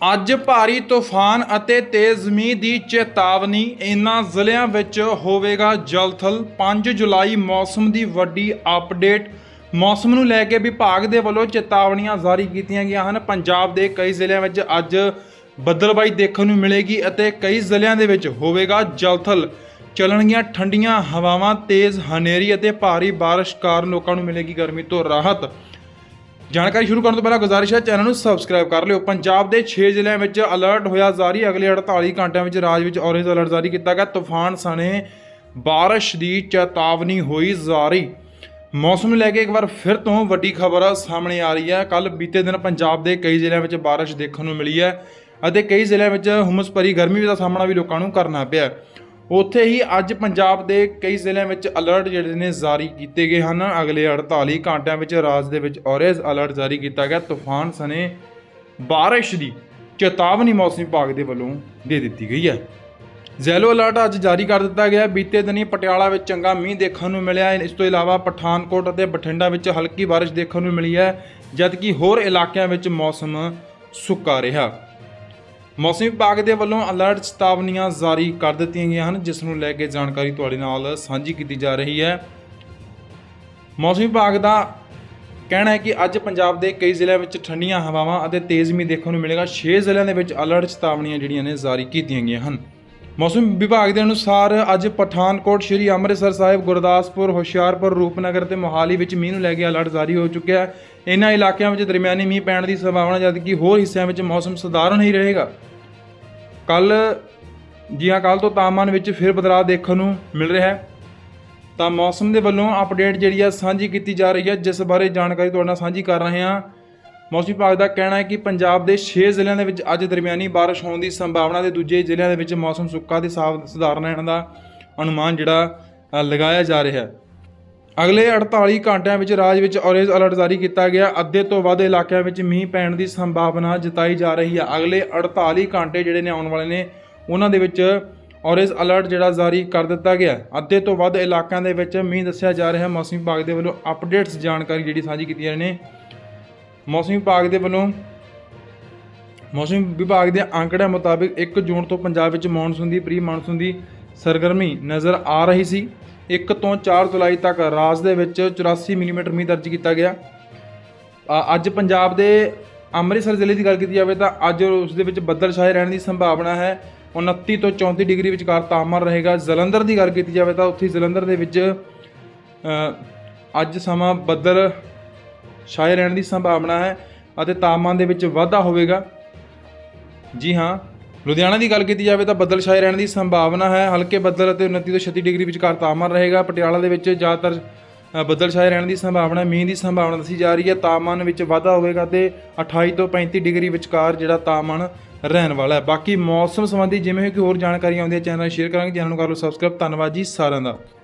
ਅੱਜ ਭਾਰੀ ਤੂਫਾਨ ਅਤੇ ਤੇਜ਼ ਮੀਂਹ ਦੀ ਚੇਤਾਵਨੀ ਇਨ੍ਹਾਂ ਜ਼ਿਲ੍ਹਿਆਂ ਵਿੱਚ ਹੋਵੇਗਾ ਜਲਥਲ। 5 ਜੁਲਾਈ ਮੌਸਮ ਦੀ ਵੱਡੀ ਅਪਡੇਟ। ਮੌਸਮ ਨੂੰ ਲੈ ਕੇ ਵਿਭਾਗ ਦੇ ਵੱਲੋਂ ਚੇਤਾਵਨੀਆਂ ਜਾਰੀ ਕੀਤੀਆਂ ਗਈਆਂ ਹਨ। ਪੰਜਾਬ ਦੇ ਕਈ ਜ਼ਿਲ੍ਹਿਆਂ ਵਿੱਚ ਅੱਜ ਬੱਦਲਬਾਈ ਦੇਖਣ ਨੂੰ ਮਿਲੇਗੀ ਅਤੇ ਕਈ ਜ਼ਿਲ੍ਹਿਆਂ ਦੇ ਵਿੱਚ ਹੋਵੇਗਾ ਜਲਥਲ। ਚੱਲਣਗੀਆਂ ਠੰਡੀਆਂ ਹਵਾਵਾਂ, ਤੇਜ਼ ਹਨੇਰੀ ਅਤੇ ਭਾਰੀ ਬਾਰਿਸ਼ ਕਾਰਨ ਲੋਕਾਂ ਨੂੰ ਮਿਲੇਗੀ ਗਰਮੀ ਤੋਂ ਰਾਹਤ। ਜਾਣਕਾਰੀ ਸ਼ੁਰੂ ਕਰਨ ਤੋਂ ਪਹਿਲਾਂ ਗੁਜ਼ਾਰਿਸ਼ ਹੈ, ਚੈਨਲ ਨੂੰ ਸਬਸਕ੍ਰਾਈਬ ਕਰ ਲਿਓ। ਪੰਜਾਬ ਦੇ 6 ਜ਼ਿਲ੍ਹਿਆਂ ਵਿੱਚ ਅਲਰਟ ਹੋਇਆ ਜਾਰੀ। ਅਗਲੇ 48 ਘੰਟਿਆਂ ਵਿੱਚ ਰਾਜ ਵਿੱਚ ਔਰੇਂਜ ਅਲਰਟ ਜਾਰੀ ਕੀਤਾ ਗਿਆ। ਤੂਫਾਨ ਸਣੇ ਬਾਰਿਸ਼ ਦੀ ਚੇਤਾਵਨੀ ਹੋਈ ਜਾਰੀ। ਮੌਸਮ ਨੂੰ ਲੈ ਕੇ ਇੱਕ ਵਾਰ ਫਿਰ ਤੋਂ ਵੱਡੀ ਖਬਰ ਸਾਹਮਣੇ ਆ ਰਹੀ ਹੈ। ਕੱਲ ਬੀਤੇ ਦਿਨ ਪੰਜਾਬ ਦੇ ਕਈ ਜ਼ਿਲ੍ਹਿਆਂ ਵਿੱਚ ਬਾਰਿਸ਼ ਦੇਖਣ ਨੂੰ ਮਿਲੀ ਹੈ ਅਤੇ ਕਈ ਜ਼ਿਲ੍ਹਿਆਂ ਵਿੱਚ ਹੁਮਸ ਭਰੀ ਗਰਮੀ ਦਾ ਸਾਹਮਣਾ ਵੀ ਲੋਕਾਂ ਨੂੰ ਕਰਨਾ ਪਿਆ ਉੱਥੇ ਹੀ ਅੱਜ ਪੰਜਾਬ ਦੇ ਕਈ ਜ਼ਿਲ੍ਹਿਆਂ ਵਿੱਚ ਅਲਰਟ ਜਿਹੜੇ ਨੇ ਜਾਰੀ ਕੀਤੇ ਗਏ ਹਨ। ਅਗਲੇ 48 ਘੰਟਿਆਂ ਵਿੱਚ ਰਾਜ ਦੇ ਵਿੱਚ ਔਰੇਂਜ ਅਲਰਟ ਜਾਰੀ ਕੀਤਾ ਗਿਆ। ਤੂਫਾਨ ਸਣੇ ਬਾਰਿਸ਼ ਦੀ ਚੇਤਾਵਨੀ ਮੌਸਮ ਵਿਭਾਗ ਦੇ ਵੱਲੋਂ ਦੇ ਦਿੱਤੀ ਗਈ ਹੈ। ਜ਼ੈਲੋ ਅਲਰਟ ਅੱਜ ਜਾਰੀ ਕਰ ਦਿੱਤਾ ਗਿਆ। ਬੀਤੇ ਦਿਨੀ ਪਟਿਆਲਾ ਵਿੱਚ ਚੰਗਾ ਮੀਂਹ ਦੇਖਣ ਨੂੰ ਮਿਲਿਆ। ਇਸ ਤੋਂ ਇਲਾਵਾ ਪਠਾਨਕੋਟ ਅਤੇ ਬਠਿੰਡਾ ਵਿੱਚ ਹਲਕੀ ਬਾਰਿਸ਼ ਦੇਖਣ ਨੂੰ ਮਿਲੀ ਹੈ। ਜਦਕਿ ਹੋਰ ਇਲਾਕਿਆਂ ਵਿੱਚ ਮੌਸਮ ਸੁੱਕਾ ਰਿਹਾ। ਮੌਸਮ ਵਿਭਾਗ ਦੇ ਵੱਲੋਂ ਅਲਰਟ ਚੇਤਾਵਨੀਆਂ ਜਾਰੀ ਕਰ ਦਿੱਤੀਆਂ ਗਈਆਂ ਹਨ, ਜਿਸ ਨੂੰ ਲੈ ਕੇ ਜਾਣਕਾਰੀ ਤੁਹਾਡੇ ਨਾਲ ਸਾਂਝੀ ਕੀਤੀ ਜਾ ਰਹੀ ਹੈ। ਮੌਸਮ ਵਿਭਾਗ ਦਾ ਕਹਿਣਾ ਹੈ ਕਿ ਅੱਜ ਪੰਜਾਬ ਦੇ ਕਈ ਜ਼ਿਲ੍ਹਿਆਂ ਵਿੱਚ ਠੰਡੀਆਂ ਹਵਾਵਾਂ ਅਤੇ ਤੇਜ਼ ਮੀਂਹ ਦੇਖਣ ਨੂੰ ਮਿਲੇਗਾ। 6 ਜ਼ਿਲ੍ਹਿਆਂ ਦੇ ਵਿੱਚ ਅਲਰਟ ਚੇਤਾਵਨੀਆਂ ਜਿਹੜੀਆਂ ਨੇ ਜਾਰੀ ਕੀਤੀਆਂ ਗਈਆਂ ਹਨ। ਮੌਸਮ ਵਿਭਾਗ ਦੇ ਅਨੁਸਾਰ ਅੱਜ ਪਠਾਨਕੋਟ ਸ਼੍ਰੀ ਅੰਮ੍ਰਿਤਸਰ ਸਾਹਿਬ, ਗੁਰਦਾਸਪੁਰ, ਹੁਸ਼ਿਆਰਪੁਰ, ਰੂਪਨਗਰ ਤੇ ਮੋਹਾਲੀ ਵਿੱਚ ਮੀਂਹ ਨੂੰ ਲੈ ਕੇ ਅਲਰਟ ਜਾਰੀ ਹੋ ਚੁੱਕਿਆ ਹੈ। ਇਨ੍ਹਾਂ ਇਲਾਕਿਆਂ ਵਿੱਚ ਦਰਮਿਆਨੀ ਮੀਂਹ ਪੈਣ ਦੀ ਸੰਭਾਵਨਾ, ਜਦਕਿ ਹੋਰ ਹਿੱਸਿਆਂ ਵਿੱਚ ਮੌਸਮ ਸਧਾਰਨ ਹੀ ਰਹੇਗਾ। ਕੱਲ ਜੀ ਹਾਂ ਕੱਲ ਤੋਂ ਤਾਪਮਾਨ ਵਿੱਚ ਫਿਰ ਬਦਲਾਅ ਦੇਖਣ ਨੂੰ ਮਿਲ ਰਿਹਾ ਹੈ। ਤਾਂ ਮੌਸਮ ਦੇ ਵੱਲੋਂ ਅਪਡੇਟ ਜਿਹੜੀ ਆ ਸਾਂਝੀ ਕੀਤੀ ਜਾ ਰਹੀ ਹੈ ਜਿਸ ਬਾਰੇ ਜਾਣਕਾਰੀ ਤੁਹਾਡੇ ਨਾਲ ਸਾਂਝੀ ਕਰ ਰਹੇ ਹਾਂ। ਮੌਸਮ ਵਿਭਾਗ ਦਾ ਕਹਿਣਾ ਹੈ ਕਿ ਪੰਜਾਬ ਦੇ 6 ਜ਼ਿਲ੍ਹਿਆਂ ਦੇ ਵਿੱਚ ਅੱਜ ਦਰਮਿਆਨੀ ਬਾਰਿਸ਼ ਹੋਣ ਦੀ ਸੰਭਾਵਨਾ ਤੇ ਦੂਜੇ ਜ਼ਿਲ੍ਹਿਆਂ ਦੇ ਵਿੱਚ ਮੌਸਮ ਸੁੱਕਾ ਤੇ ਸਾਫ਼ ਸਧਾਰਨ ਰਹਿਣ ਦਾ ਅਨੁਮਾਨ ਜਿਹੜਾ ਲਗਾਇਆ ਜਾ ਰਿਹਾ ਹੈ। ਅਗਲੇ 48 ਘੰਟਿਆਂ ਵਿੱਚ ਰਾਜ ਵਿੱਚ ਔਰੇਂਜ ਅਲਰਟ ਜਾਰੀ ਕੀਤਾ ਗਿਆ। ਅੱਧੇ ਤੋਂ ਵੱਧ ਇਲਾਕਿਆਂ ਵਿੱਚ ਮੀਂਹ ਪੈਣ ਦੀ ਸੰਭਾਵਨਾ ਜਤਾਈ ਜਾ ਰਹੀ ਹੈ ਅਗਲੇ 48 ਘੰਟੇ ਜਿਹੜੇ ਨੇ ਆਉਣ ਵਾਲੇ ਨੇ, ਉਹਨਾਂ ਦੇ ਵਿੱਚ ਔਰੇਂਜ ਅਲਰਟ ਜਿਹੜਾ ਜਾਰੀ ਕਰ ਦਿੱਤਾ ਗਿਆ। ਅੱਧੇ ਤੋਂ ਵੱਧ ਇਲਾਕਿਆਂ ਦੇ ਵਿੱਚ ਮੀਂਹ ਦੱਸਿਆ ਜਾ ਰਿਹਾ। ਹੈ ਮੌਸਮ ਵਿਭਾਗ ਦੇ ਵੱਲੋਂ ਅਪਡੇਟਸ ਜਾਣਕਾਰੀ ਜਿਹੜੀ ਸਾਂਝੀ ਕੀਤੀ ਜਾ ਨੇ। ਮੌਸਮ ਵਿਭਾਗ ਦੇ ਵੱਲੋਂ ਮੌਸਮ ਵਿਭਾਗ ਦੇ ਅੰਕੜਿਆਂ ਮੁਤਾਬਿਕ 1 ਜੂਨ ਤੋਂ ਪੰਜਾਬ ਵਿੱਚ ਮੌਨਸੂਨ ਦੀ ਪ੍ਰੀ ਮੌਨਸੂਨ ਦੀ ਸਰਗਰਮੀ ਨਜ਼ਰ ਆ ਰਹੀ ਸੀ। 1 ਤੋਂ 4 ਜੁਲਾਈ ਤੱਕ ਰਾਜ ਦੇ ਵਿੱਚ 84 ਮਿਲੀਮੀਟਰ ਮੀਂਹ ਦਰਜ ਕੀਤਾ ਗਿਆ। ਅੱਜ ਪੰਜਾਬ ਦੇ ਅੰਮ੍ਰਿਤਸਰ ਜ਼ਿਲ੍ਹੇ ਦੀ ਗੱਲ ਕੀਤੀ ਜਾਵੇ ਤਾਂ ਅੱਜ ਉਸ ਦੇ ਵਿੱਚ ਬੱਦਲ ਛਾਏ ਰਹਿਣ ਦੀ ਸੰਭਾਵਨਾ ਹੈ। 29 ਤੋਂ 34 ਡਿਗਰੀ ਵਿਚਕਾਰ ਤਾਪਮਾਨ ਰਹੇਗਾ। ਜਲੰਧਰ ਦੀ ਗੱਲ ਕੀਤੀ ਜਾਵੇ ਤਾਂ ਉੱਥੇ ਜਲੰਧਰ ਦੇ ਵਿੱਚ ਅੱਜ ਸਮਾਂ ਬੱਦਲ ਛਾਏ ਰਹਿਣ ਦੀ ਸੰਭਾਵਨਾ ਹੈ ਅਤੇ ਤਾਪਮਾਨ ਦੇ ਵਿੱਚ ਵਾਧਾ ਹੋਵੇਗਾ। ਜੀ ਹਾਂ ਲੁਧਿਆਣਾ ਦੀ ਗੱਲ ਕੀਤੀ ਜਾਵੇ ਤਾਂ ਬੱਦਲ ਛਾਏ ਰਹਿਣ ਦੀ ਸੰਭਾਵਨਾ ਹੈ। ਹਲਕੇ ਬੱਦਲ ਅਤੇ 29 ਤੋਂ 36 ਡਿਗਰੀ ਵਿਚਕਾਰ ਤਾਪਮਾਨ ਰਹੇਗਾ। ਪਟਿਆਲਾ ਦੇ ਵਿੱਚ ਜ਼ਿਆਦਾਤਰ ਅ, ਬੱਦਲ ਛਾਏ ਰਹਿਣ ਦੀ ਸੰਭਾਵਨਾ ਮੀਂਹ ਦੀ ਸੰਭਾਵਨਾ ਦੱਸੀ ਜਾ ਰਹੀ ਹੈ। ਤਾਪਮਾਨ ਵਿੱਚ ਵਾਧਾ ਹੋਵੇਗਾ ਤੇ 28 ਤੋਂ 35 ਡਿਗਰੀ ਵਿਚਕਾਰ ਜਿਹੜਾ ਤਾਪਮਾਨ ਰਹਿਣ ਵਾਲਾ ਹੈ। ਬਾਕੀ ਮੌਸਮ ਸੰਬੰਧੀ ਜਿਵੇਂ ਕਿ ਹੋਰ ਜਾਣਕਾਰੀ ਆਉਂਦੀ ਹੈ ਚੈਨਲ ਸ਼ੇਅਰ ਕਰਾਂਗੇ। ਚੈਨਲ ਨੂੰ ਕਰ ਲਓ ਸਬਸਕ੍ਰਾਈਬ। ਧੰਨਵਾਦ ਜੀ ਸਾਰਿਆਂ ਦਾ।